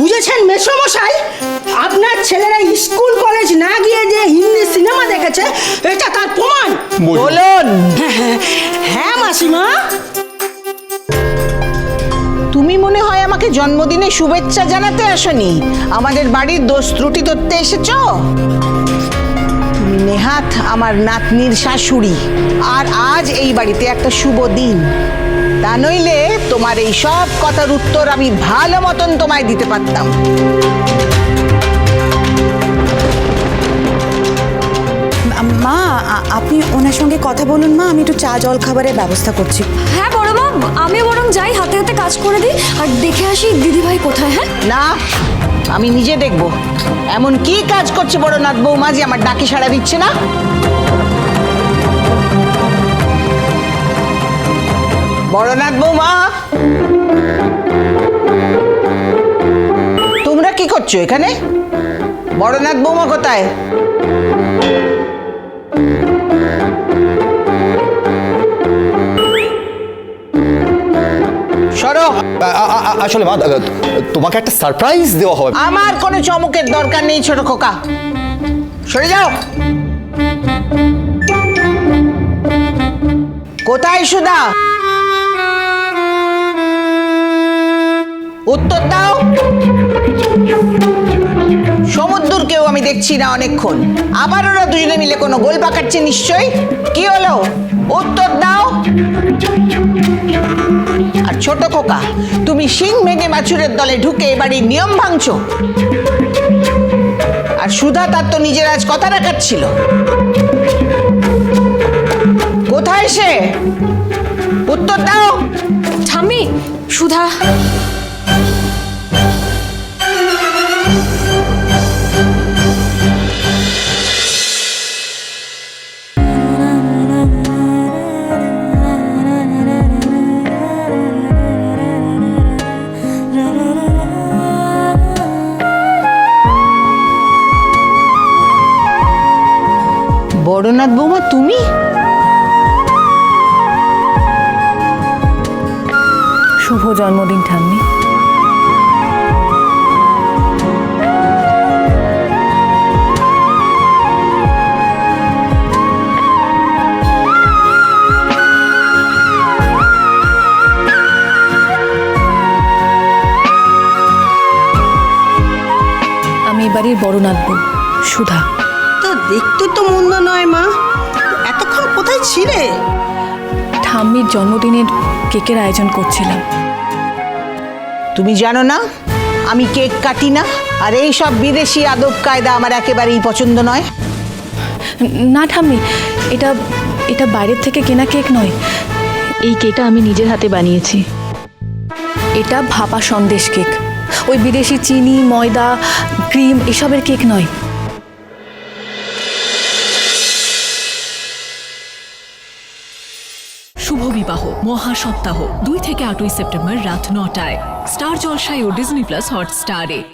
বুঝেছেন মেসমশাই? আপনার ছেলেরা স্কুল কলেজ না গিয়ে যে হিন্দি সিনেমা দেখেছে এটা তার প্রমাণ। বলুন। হ্যাঁ মাসিমা। তুমি মনে হয় আমাকে জন্মদিনে শুভেচ্ছা জানাতে আসনি। আমাদের বাড়ির দোষ ত্রুটি ধরতে এসেছ? তুমি নেহাত আমার নাতনির শাশুড়ি। আর আজ এই বাড়িতে একটা শুভ দিন। তা নইলে তোমার এই সব কথার উত্তর আমি ভালো মতন তোমায় দিতে পারতাম। মা আপনি ওনার সঙ্গে কথা বলুন মা আমি একটু চা জল খাবারের ব্যবস্থা করছি। হ্যাঁ বড় মা আমি বরং যাই হাতে হাতে কাজ করে দিই আর দেখে আসি দিদিভাই কোথায় হ্যাঁ? না আমি নিজে দেখব। এমন কি কাজ করছে বড় নাথ বৌমা যে আমার ডাকে সাড়া দিচ্ছে না? বড়নাথ বৌমা। তোমরা কি করছ এখানে? বড়নাথ বৌমা কোথায়? সরো। আসলে মা তোমাকে একটা সারপ্রাইজ দেওয়া হবে। আমার কোনো চমকের দরকার নেই ছোট খোকা। সরে যাও। কোথায় সুদা উত্তর দাও। সমুদ্রকেও আমি দেখছি না অনেকক্ষণ। আবার ওরা দুজনে মিলে কোনো গোল পাকাচ্ছে নিশ্চয়ই? কি হলো? উত্তর দাও। আর ছোট খোকা, তুমি শিং মেঘে মাছুরের দলে ঢুকে এবাড়ির নিয়ম ভাঙছো। আর সুধা তার তো নিজের আজ কথা রাখার ছিল। কোথায় সে? উত্তর দাও। বড়নাথ বৌমা তুমি? শুভ জন্মদিন ঠাম্মি। আমি বাড়ির বড় নাতবো সুধা। দেখতে তো মন্দ নয় মা। এতক্ষণ কোথায় ছিলে? ঠাম্মির জন্মদিনের কেকের আয়োজন করছিলাম। তুমি জানো না আমি কেক কাটি না আর এই সব বিদেশি আদব কায়দা আমার একেবারেই পছন্দ নয়। না ঠাম্মি এটা এটা বাইরের থেকে কেনা কেক নয়। এই কেকটা আমি নিজের হাতে বানিয়েছি। এটা ভাপা সন্দেশ কেক। ওই বিদেশি চিনি ময়দা ক্রিম এসবের কেক নয়। বিবাহ মহাসপ্তাহ। দুই থেকে আটই সেপ্টেম্বর রাত নটায়। স্টার জলসায় ও ডিজনি প্লাস হটস্টারে।